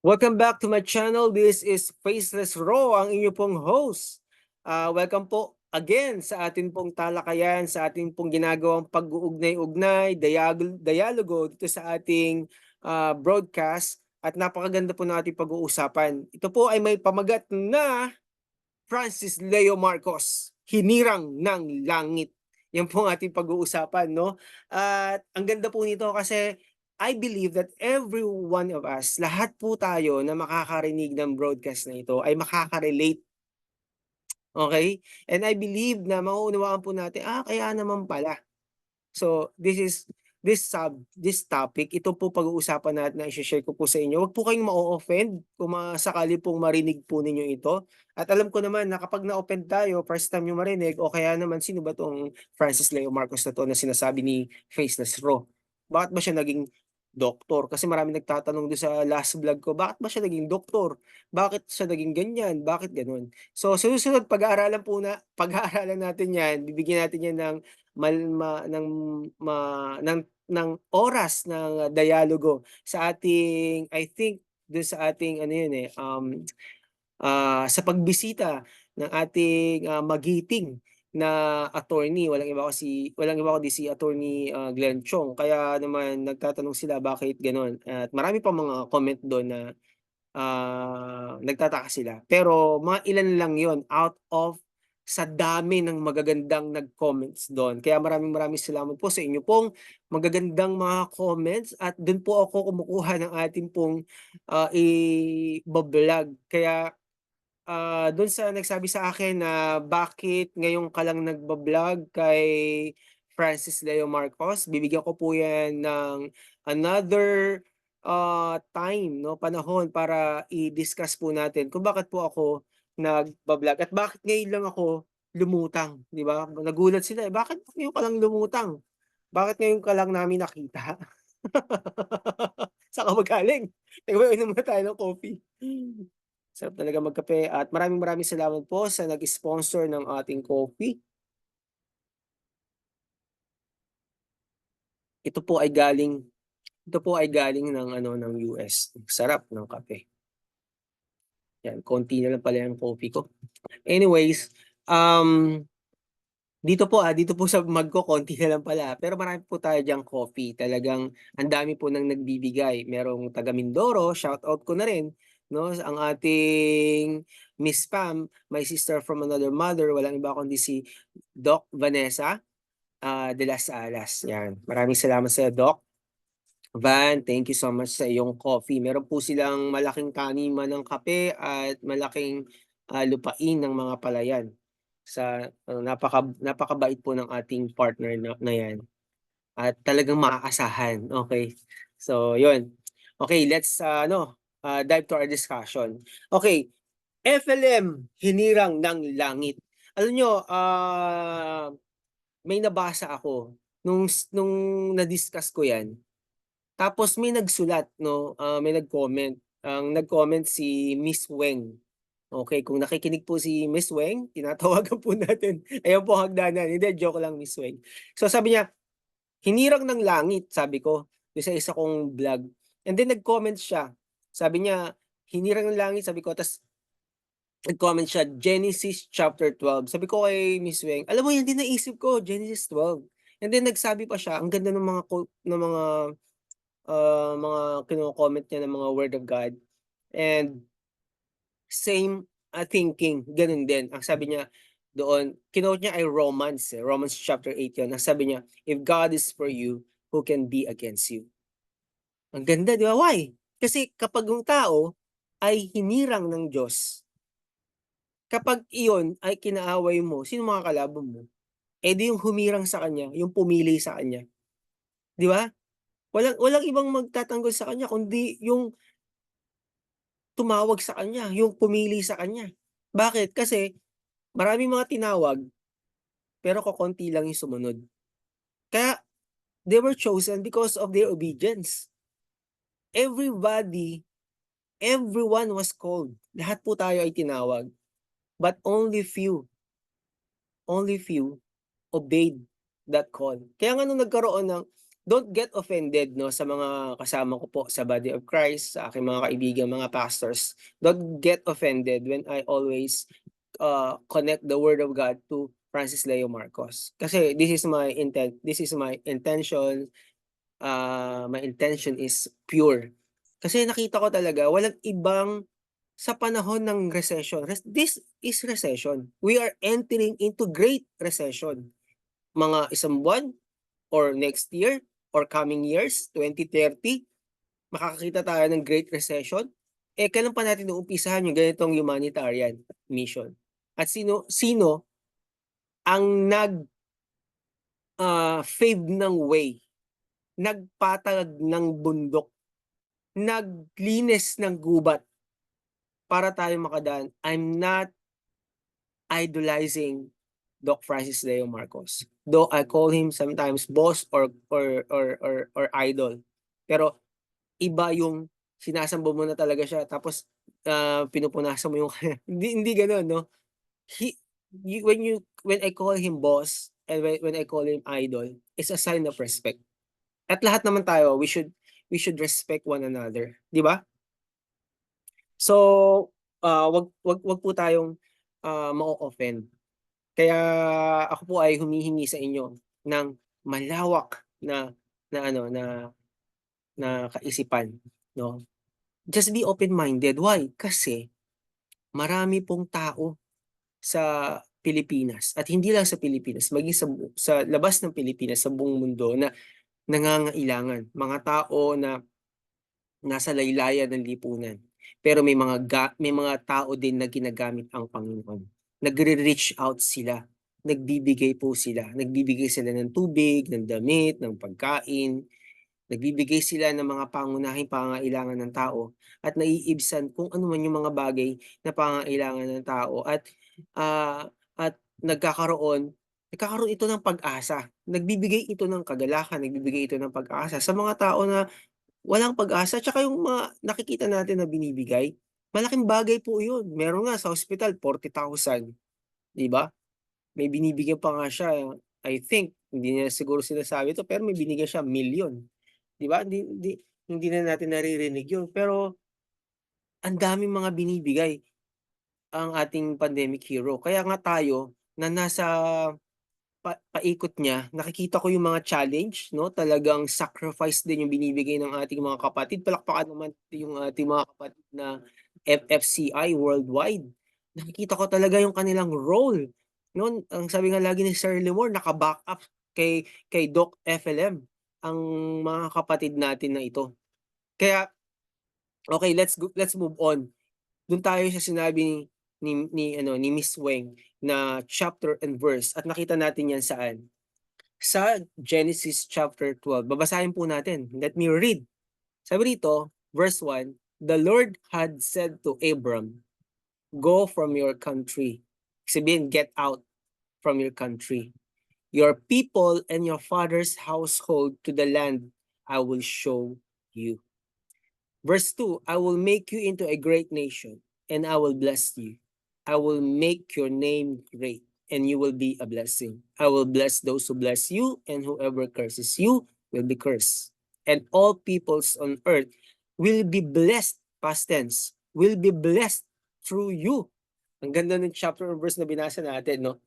Welcome back to my channel. This is Faceless Raw, ang inyo pong host. Ah, welcome po again sa atin pong talakayan, sa ating pong ginagawang pag-uugnay-ugnay, dialogo dito sa ating ah, broadcast at napakaganda po nating pag-uusapan. Ito po ay may pamagat na Francis Leo Marcos, hinirang ng langit. Yan po ang ating pag-uusapan, no? At ang ganda po nito kasi I believe that every one of us, lahat po tayo na makakarinig ng broadcast na ito ay makaka-relate. Okay? And I believe na mauunawaan po natin, ah, kaya naman pala. So, this is this sub this topic, ito po pag-uusapan natin na i-share ko po sa inyo. Huwag po kayong ma-offend kung sakali pong marinig po ninyo ito. At alam ko naman na kapag na-offend tayo, first time nyo marinig, o kaya naman sino ba tong Francis Leo Marcos na to na sinasabi ni Faceless Raw? Bakit ba siya naging doktor? Kasi marami nagtatanong doon sa last vlog ko, bakit ba siya naging doktor? Bakit siya naging ganyan? Bakit ganun? So, sa susunod, pag-aaralan po na, pag-aaralan natin yan, bibigyan natin yan ng, mal, ma, ng, ma, ng, ng oras ng dialogo sa ating, I think, doon sa ating, ano yun eh, um, ah, sa pagbisita ng ating ah, magiting na attorney, walang iba kasi walang iba kundi si attorney ah, Glenn Chong. Kaya naman nagtatanong sila bakit gano'n. At marami pa mga comment doon na ah, nagtataka sila. Pero mga ilan lang 'yon out of sa dami ng magagandang nag-comments doon. Kaya maraming maraming salamat po sa inyo pong magagandang mga comments at doon po ako kumukuha ng ating pong ah, i-vlog. Kaya ah, dun sa nagsabi sa akin na bakit ngayon ka lang nagba-vlog kay Francis Leo Marcos, bibigyan ko po yan ng another ah, time, no, panahon para i-discuss po natin kung bakit po ako nagba-vlog at bakit ngayon lang ako lumutang, 'di ba? Nagulat sila, eh, bakit ngayon ka lang lumutang? Bakit ngayon ka lang namin nakita? Saan ka ba galing? Teka, uminom muna tayo ng coffee. Sarap talaga magkape at maraming maraming salamat po sa nag-sponsor ng ating coffee. Ito po ay galing ito po ay galing ng ano ng US. Sarap ng kape. Yan, konti na lang pala yung coffee ko. Anyways, um, dito po ah, dito po sa mug ko konti na lang pala. Pero marami po tayo diyang coffee. Talagang ang dami po nang nagbibigay. Merong taga Mindoro, shout out ko na rin no? Ang ating Miss Pam, my sister from another mother, walang iba kundi si Doc Vanessa ah, de las Alas. Yan. Maraming salamat sa Doc. Van, thank you so much sa iyong coffee. Meron po silang malaking taniman ng kape at malaking ah, lupain ng mga palayan. Sa ah, napaka napakabait po ng ating partner na, na yan. At talagang maaasahan. Okay. So, yun. Okay, let's ah, ano, ah, dive to our discussion. Okay, FLM, hinirang ng langit. Alam nyo, ah, may nabasa ako nung, nung na-discuss ko yan. Tapos may nagsulat, no? ah, may nag-comment. Ang nag-comment si Miss Weng. Okay, kung nakikinig po si Miss Weng, tinatawagan po natin. Ayan po hagdanan. Hindi, joke lang Miss Weng. So sabi niya, hinirang ng langit, sabi ko, sa isa kong vlog. And then nag-comment siya. Sabi niya, hinirang ng langit, sabi ko, tas nag-comment siya, Genesis chapter 12. Sabi ko kay Miss Weng, alam mo, yan din naisip ko, Genesis 12. And then nagsabi pa siya, ang ganda ng mga ng mga ah, mga kino-comment niya ng mga word of God. And same ah, thinking, ganun din. Ang sabi niya doon, kinote niya ay Romans, eh, Romans chapter 8 yun. Ang sabi niya, if God is for you, who can be against you? Ang ganda, di ba? Why? Kasi kapag yung tao ay hinirang ng Diyos, kapag iyon ay kinaaway mo, sino mga kalaban mo? Eh di yung humirang sa kanya, yung pumili sa kanya. Di ba? Walang walang ibang magtatanggol sa kanya kundi yung tumawag sa kanya, yung pumili sa kanya. Bakit? Kasi maraming mga tinawag pero kokonti lang yung sumunod. Kaya they were chosen because of their obedience. Everybody, everyone was called. Lahat po tayo ay tinawag. But only few, only few obeyed that call. Kaya nga nung nagkaroon ng don't get offended 'no sa mga kasama ko po sa body of Christ, sa aking mga kaibigan, mga pastors. Don't get offended when I always, uh, connect the word of God to Francis Leo Marcos. Kasi this is my intent this is my intention, ah, my intention is pure. Kasi nakita ko talaga walang ibang sa panahon ng recession, this is recession. We are entering into great recession. Mga isang buwan or next year or coming years, 2030, makakakita tayo ng great recession. Eh, kailan pa natin uumpisahan yung ganitong humanitarian mission? At sino sino ang nag ah, pave ng way, nagpatag ng bundok, naglinis ng gubat para tayo makadaan. I'm not idolizing Doc Francis Leo Marcos. Though I call him sometimes boss or or or or, or idol. Pero iba yung sinasamba mo na talaga siya tapos ah, pinupunasan mo yung hindi hindi gano'n 'no. He you, when you when I call him boss and when, when I call him idol, it's a sign of respect. At lahat naman tayo, we should we should respect one another, 'di ba? So, ah, wag wag wag po tayong ah, ma-o-offend. Kaya ako po ay humihingi sa inyo ng malawak na na ano na na kaisipan, 'no. Just be open-minded. Why? Kasi marami pong tao sa Pilipinas at hindi lang sa Pilipinas, maging sa sa labas ng Pilipinas, sa buong mundo na nangangailangan. Mga tao na nasa laylayan ng lipunan. Pero may mga ga may mga tao din na ginagamit ang Panginoon. Nagre-reach out sila, nagbibigay po sila. Nagbibigay sila ng tubig, ng damit, ng pagkain, nagbibigay sila ng mga pangunahing pangangailangan ng tao at naiibsan kung ano man yung mga bagay na pangangailangan ng tao at, ah, at nagkakaroon nagkakaroon ito ng pag-asa. Nagbibigay ito ng kagalakan, nagbibigay ito ng pag-asa sa mga tao na walang pag-asa. Tsaka yung mga nakikita natin na binibigay, malaking bagay po yun. Meron nga sa ospital 40,000, 'di ba? May binibigyan pa nga siya, I think, hindi niya siguro sinasabi 'to, pero may binigyan siya milyon, 'di ba? Hindi hindi hindi na natin naririnig yun, pero ang daming mga binibigay ang ating pandemic hero. Kaya nga tayo na nasa pa paikot niya, nakikita ko yung mga challenge 'no, talagang sacrifice din yung binibigay ng ating mga kapatid. Palakpakan naman yung ating mga kapatid na FFCI worldwide. Nakikita ko talaga yung kanilang role, 'no. Ang sabi nga lagi ni Sir Limor, naka-backup kay kay Doc FLM ang mga kapatid natin na ito. Kaya, okey let's go let's move on. Dun tayo sa sinabi ni ni ano, ni Miss Weng na chapter and verse at nakita natin yan saan? Sa Genesis chapter 12. Babasahin po natin. Let me read. Sabi rito, verse 1, "The Lord had said to Abram, Go from your country." Sabihin, get out from your country, your people and your father's household to the land I will show you. Verse 2, "I will make you into a great nation, and I will bless you. I will make your name great, and you will be a blessing. I will bless those who bless you, and whoever curses you will be cursed. And all peoples on earth will be blessed, past tense, will be blessed through you. Ang ganda ng chapter or verse na binasa natin, no?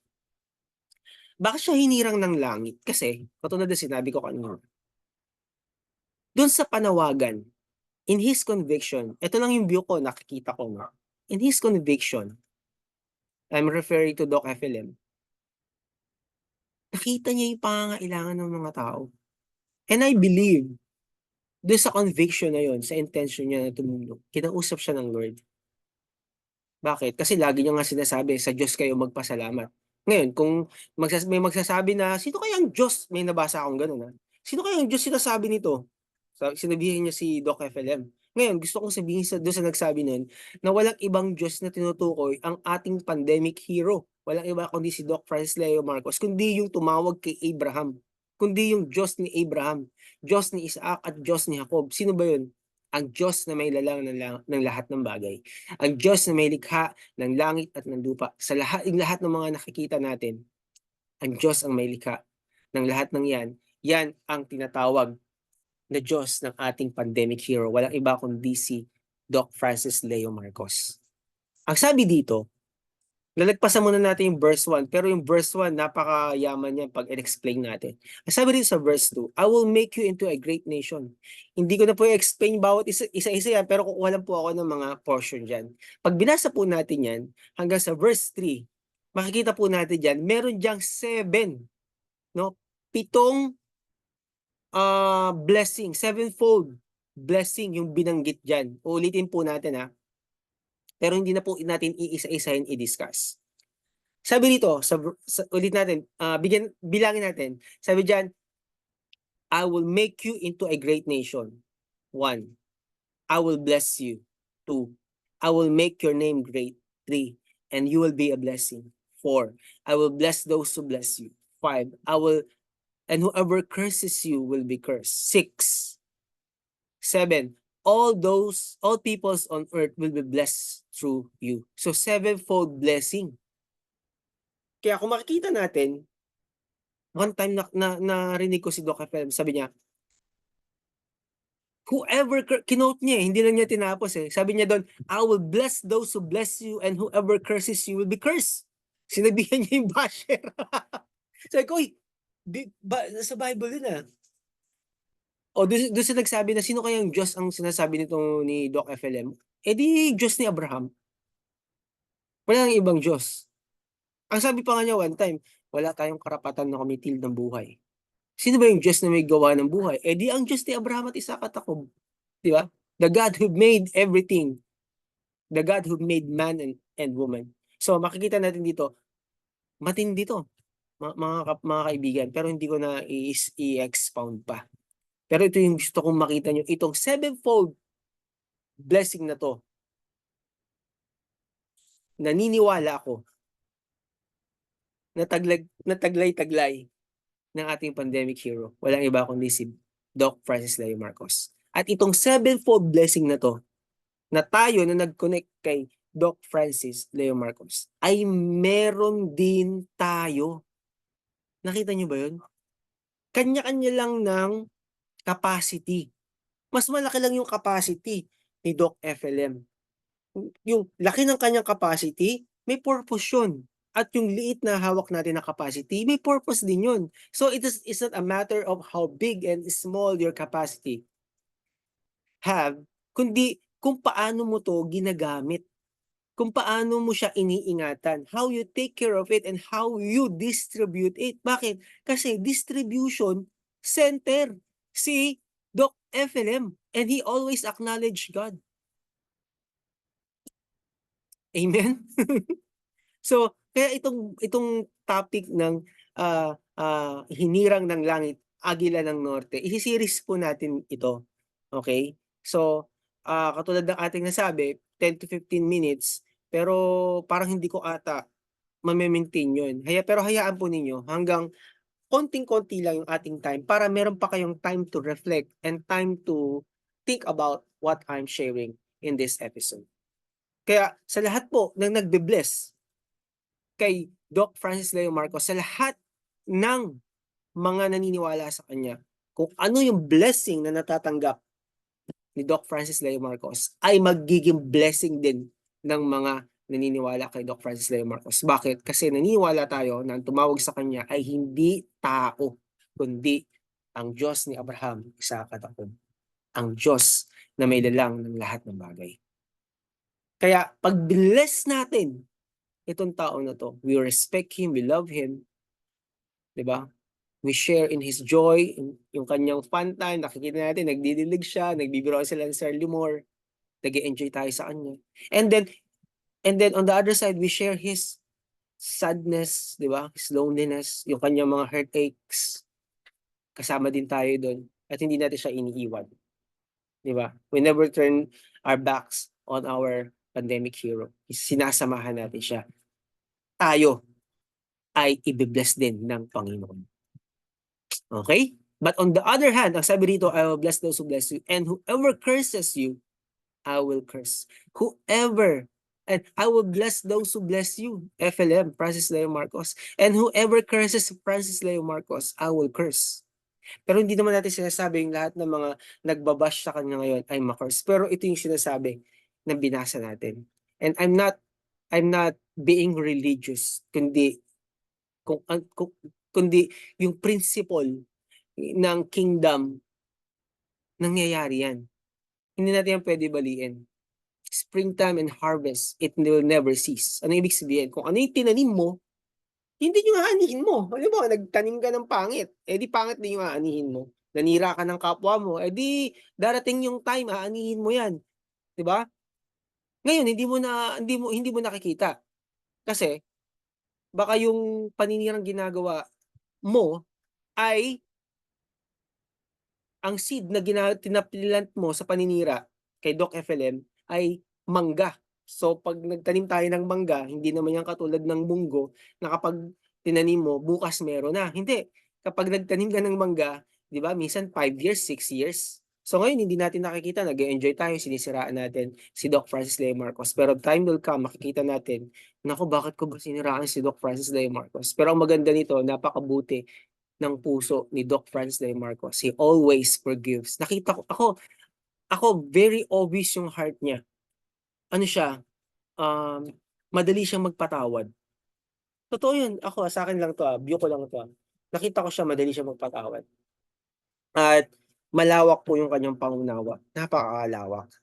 Bakit siya hinirang ng langit? Kasi, katulad ng sinabi ko kanina, dun sa panawagan, in his conviction, ito lang yung view ko, nakikita ko nga, in his conviction, I'm referring to Doc FLM. Nakita niya yung pangangailangan ng mga tao. And I believe, dun sa conviction na yun, sa intention niya na tumulong, kinausap siya ng Lord. Bakit? Kasi lagi niya nga sinasabi, sa Diyos kayo magpasalamat. Ngayon, kung magsas may magsasabi na, sino kayang Diyos? May nabasa akong gano'n, ah. Sino kayang Diyos sinasabi nito? Sa sinabihan niya si Doc FLM. Ngayon, gusto kong sabihin sa do'n sa nagsabi nun, na walang ibang Diyos na tinutukoy ang ating pandemic hero. Walang iba kundi si Doc Francis Leo Marcos, kundi yung tumawag kay Abraham. Kundi yung Diyos ni Abraham, Diyos ni Isaac at Diyos ni Jacob. Sino ba yun? Ang Diyos na may lalang ng, la- ng lahat ng bagay. Ang Diyos na may likha ng langit at ng lupa. Sa lahat, lahat ng mga nakikita natin, ang Diyos ang may likha ng lahat ng yan. Yan ang tinatawag na Diyos ng ating pandemic hero. Walang iba kundi si Doc Francis Leo Marcos. Ang sabi dito, lalagpasan muna natin yung verse 1, pero yung verse 1, napakayaman niya pag explain natin. Ang sabi dito sa verse 2, I will make you into a great nation. Hindi ko na po i-explain bawat isa- isa-isa yan, pero kukuha lang po ako ng mga portion dyan. Pag binasa po natin yan, hanggang sa verse 3, makikita po natin dyan, meron diyang 7, no? Pitong ah blessing, sevenfold blessing yung binanggit dyan. Ulitin po natin ha. Pero hindi na po natin iisa-isahin i-discuss. Sabi dito, sa, sa ulit natin, ah, bigyan, bilangin natin. Sabi diyan, I will make you into a great nation. One, I will bless you. Two, I will make your name great. Three, and you will be a blessing. Four, I will bless those who bless you. Five, I will, and whoever curses you will be cursed. Six, seven, all those, all peoples on earth will be blessed through you. So sevenfold blessing. Kaya kung makikita natin, one time na, na narinig ko si Doc FM, sabi niya, whoever, kinote niya eh, hindi lang niya tinapos eh. Sabi niya doon, I will bless those who bless you and whoever curses you will be cursed. Sinabihan niya yung basher. Sabi ko, "Uy, di, ba, sa Bible yun ah. O doon, doon siya nagsabi na sino kayang Diyos ang sinasabi nito ni Doc FLM? Eh di Diyos ni Abraham. Wala nang ibang Diyos. Ang sabi pa nga niya one time, wala tayong karapatan na kumitil ng buhay. Sino ba yung Diyos na may gawa ng buhay? Eh di ang Diyos ni Abraham at Isaac at Jacob. Di ba? The God who made everything. The God who made man and, and woman. So makikita natin dito, matindi to, mga, mga, mga kaibigan. Pero hindi ko na i-expound pa. Pero ito yung gusto kong makita nyo. Itong sevenfold blessing na to. Naniniwala ako na taglag, na taglay-taglay ng ating pandemic hero. Walang iba kundi si Doc Francis Leo Marcos. At itong sevenfold blessing na to, na tayo na nag-connect kay Doc Francis Leo Marcos, ay meron din tayo. Nakita nyo ba yun? Kanya-kanya lang ng capacity. Mas malaki lang yung capacity ni Doc FLM. Yung laki ng kanyang capacity, may purpose yun. At yung liit na hawak natin na capacity, may purpose din yun. So it is it's not a matter of how big and small your capacity have, kundi kung paano mo to ginagamit. Kung paano mo siya iniingatan. How you take care of it and how you distribute it. Bakit? Kasi distribution center si Doc FLM and he always acknowledge God. Amen? so, kaya itong itong topic ng ah ah, hinirang ng langit, agila ng norte, isi-series po natin ito. Okay? So, ah katulad ng ating nasabi, 10 to 15 minutes, pero parang hindi ko ata mame-maintain yun. Haya, pero hayaan po ninyo hanggang konting-konti lang yung ating time para meron pa kayong time to reflect and time to think about what I'm sharing in this episode. Kaya sa lahat po ng nagbe-bless kay Doc Francis Leo Marcos, sa lahat ng mga naniniwala sa kanya, kung ano yung blessing na natatanggap ni Doc Francis Leo Marcos ay magiging blessing din ng mga naniniwala kay Doc Francis Leo Marcos. Bakit? Kasi naniniwala tayo na ang tumawag sa kanya ay hindi tao, kundi ang Diyos ni Abraham, Isaac at Jacob. Ang Diyos na may lalang ng lahat ng bagay. Kaya pag bless natin itong tao na to, we respect him, we love him, 'di ba? We share in his joy, yung kanyang fun time, nakikita natin, nagdidilig siya, nagbibiro sila ng Sir Limor, nag enjoy tayo sa kanya. And then, and then on the other side, we share his sadness, di ba? His loneliness, yung kanyang mga heartaches. Kasama din tayo doon. At hindi natin siya iniiwan. Di ba? We never turn our backs on our pandemic hero. Sinasamahan natin siya. Tayo ay ibibless din ng Panginoon. Okay? But on the other hand, ang sabi rito, I will bless those who bless you. And whoever curses you, I will curse. Whoever, and I will bless those who bless you. FLM, Francis Leo Marcos. And whoever curses Francis Leo Marcos, I will curse. Pero hindi naman natin sinasabing lahat ng mga nagba-bash sa kanya ngayon ay ma-curse. Pero ito yung sinasabi na binasa natin. And I'm not I'm not being religious kundi kung, kung kundi yung principle ng kingdom nangyayari yan. Hindi natin yan pwede baliin. Springtime and harvest, it will never cease. Ano ibig sabihin? Kung ano yung tinanim mo, hindi yung aanihin mo. Alam mo, nagtanim ka ng pangit. Eh di pangit din yung aanihin mo. Nanira ka ng kapwa mo. Eh di darating yung time, aanihin mo yan. ba? Ngayon, hindi mo na hindi mo hindi mo nakikita. Kasi baka yung paninirang ginagawa mo ay ang seed na tinapilant mo sa paninira kay Doc FLM ay mangga. So pag nagtanim tayo ng mangga, hindi naman yan katulad ng munggo na kapag tinanim mo, bukas meron na. Hindi. Kapag nagtanim ka ng mangga, di ba, minsan 5 years, 6 years. So ngayon, hindi natin nakikita, nag enjoy tayo, sinisiraan natin si Doc Francis Leo Marcos. Pero time will come, makikita natin, naku, bakit ko ba siniraan si Doc Francis Leo Marcos? Pero ang maganda nito, napakabuti ng puso ni Doc Francis Leo Marcos. He always forgives. Nakita ko, ako, ako, very obvious yung heart niya. Ano siya, um, madali siyang magpatawad. Totoo yun. Ako, sa akin lang to, ah, view ko lang to. ah. Nakita ko siya, madali siya magpatawad. At malawak po yung kanyang pangunawa. Napakalawak.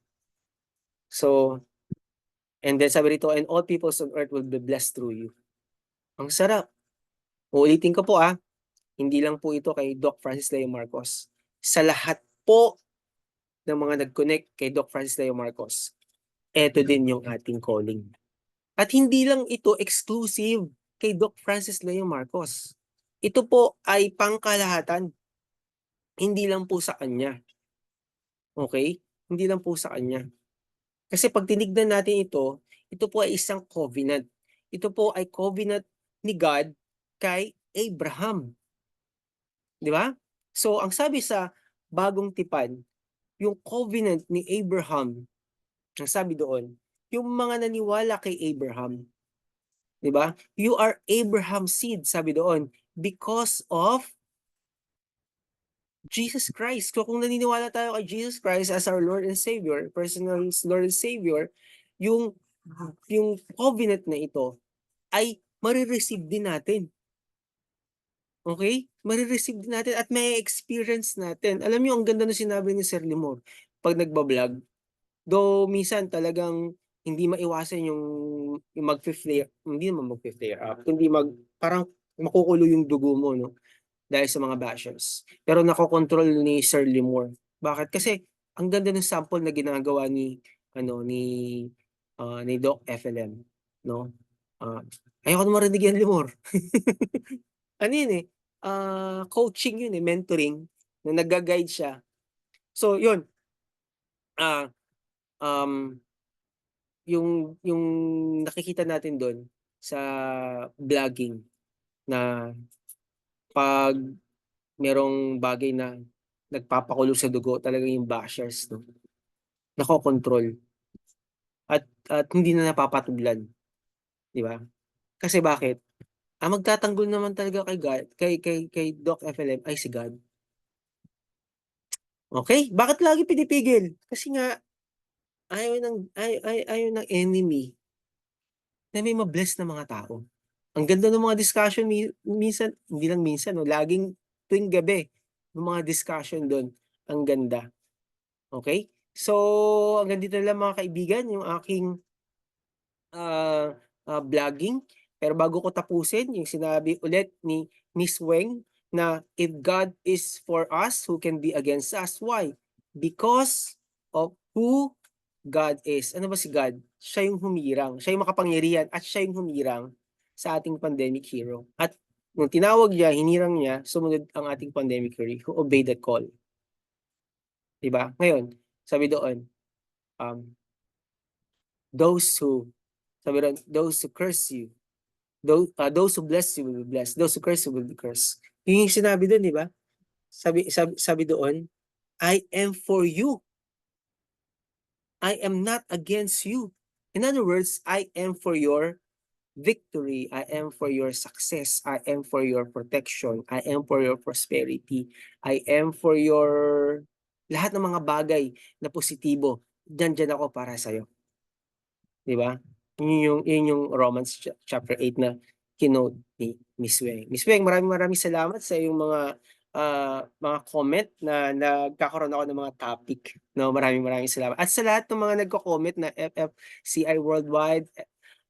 So, and then sabi rito, and all peoples on earth will be blessed through you. Ang sarap. Uulitin ko po ah, hindi lang po ito kay Doc Francis Leo Marcos. Sa lahat po ng mga nag-connect kay Doc Francis Leo Marcos, eto din yung ating calling. At hindi lang ito exclusive kay Doc Francis Leo Marcos. Ito po ay pangkalahatan. Hindi lang po sa kanya. Okay? Hindi lang po sa kanya. Kasi pag tinignan natin ito, ito po ay isang covenant. Ito po ay covenant ni God kay Abraham. Di ba? So, ang sabi sa bagong tipan, yung covenant ni Abraham, ang sabi doon, yung mga naniwala kay Abraham, di ba? You are Abraham's seed, sabi doon, because of Jesus Christ. So kung naniniwala tayo kay Jesus Christ as our Lord and Savior, personal Lord and Savior, yung yung covenant na ito ay marireceive din natin. Okay? Marireceive din natin at may experience natin. Alam niyo, ang ganda na sinabi ni Sir Limor pag nagbablog. Though minsan talagang hindi maiwasan yung, yung mag-flare, hindi naman mag-flare up, hindi mag, parang makukulo yung dugo mo, no? Dahil sa mga bashers. Pero nakokontrol ni Sir Limor. Bakit? Kasi ang ganda ng sample na ginagawa ni ano ni ah, ni Doc FLM, no? Ah, ayoko na marinig yan, Limor. ano yun eh? ah, coaching yun eh, mentoring na nag-guide siya. So, yun. Ah, um, yung yung nakikita natin doon sa vlogging na pag merong bagay na nagpapakulo sa dugo, talaga yung bashers, no? Nakokontrol. At, at hindi na napapatublan. Di ba? Kasi bakit? Ang magtatanggol naman talaga kay God, kay, kay, kay Doc FLM ay si God. Okay? Bakit lagi pinipigil? Kasi nga, ayaw ng, ay, ay, ayaw ng enemy na may mabless na mga tao. Ang ganda ng mga discussion mi- minsan, hindi lang minsan, no, laging tuwing gabi, ng mga discussion doon, ang ganda. Okay? So, hanggang dito lang mga kaibigan, yung aking ah ah, vlogging. Pero bago ko tapusin, yung sinabi ulit ni Miss Weng na if God is for us, who can be against us? Why? Because of who God is. Ano ba si God? Siya yung humirang. Siya yung makapangyarihan at siya yung humirang sa ating pandemic hero. At nung tinawag niya, hinirang niya, sumunod ang ating pandemic hero who obeyed that call. Diba? Ngayon, sabi doon, um, those who, sabi doon, those who curse you, those, uh, those who bless you will be blessed, those who curse you will be cursed. Yun yung sinabi doon, di ba? Sabi, sabi, sabi doon, I am for you. I am not against you. In other words, I am for your victory. I am for your success. I am for your protection. I am for your prosperity. I am for your lahat ng mga bagay na positibo. Diyan ako para sa'yo. Di ba? Yun yung, yun yung Romans cha- chapter 8 na kinote ni Miss Weng. Miss Weng, maraming maraming salamat sa iyong mga ah, mga comment na nagkakaroon ako ng mga topic. No, maraming maraming salamat. At sa lahat ng mga nagko-comment na FFCI Worldwide,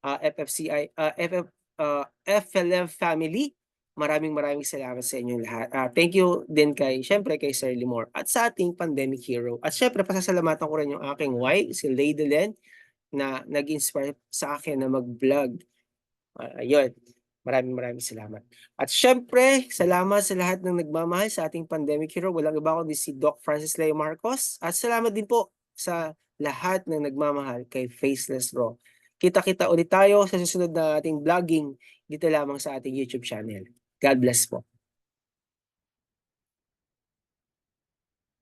uh, FFCI, uh, FF, uh, FLF Family, maraming maraming salamat sa inyong lahat. Ah, thank you din kay, syempre kay Sir Limor at sa ating pandemic hero. At syempre, pasasalamatan ko rin yung aking wife, si Lady Len, na nag-inspire sa akin na mag-vlog. Ah, ayun. Maraming maraming salamat. At syempre, salamat sa lahat ng nagmamahal sa ating pandemic hero. Walang iba kundi si Doc Francis Leo Marcos. At salamat din po sa lahat ng nagmamahal kay Faceless Raw. Kita-kita ulit tayo sa susunod na ating vlogging dito lamang sa ating YouTube channel. God bless po.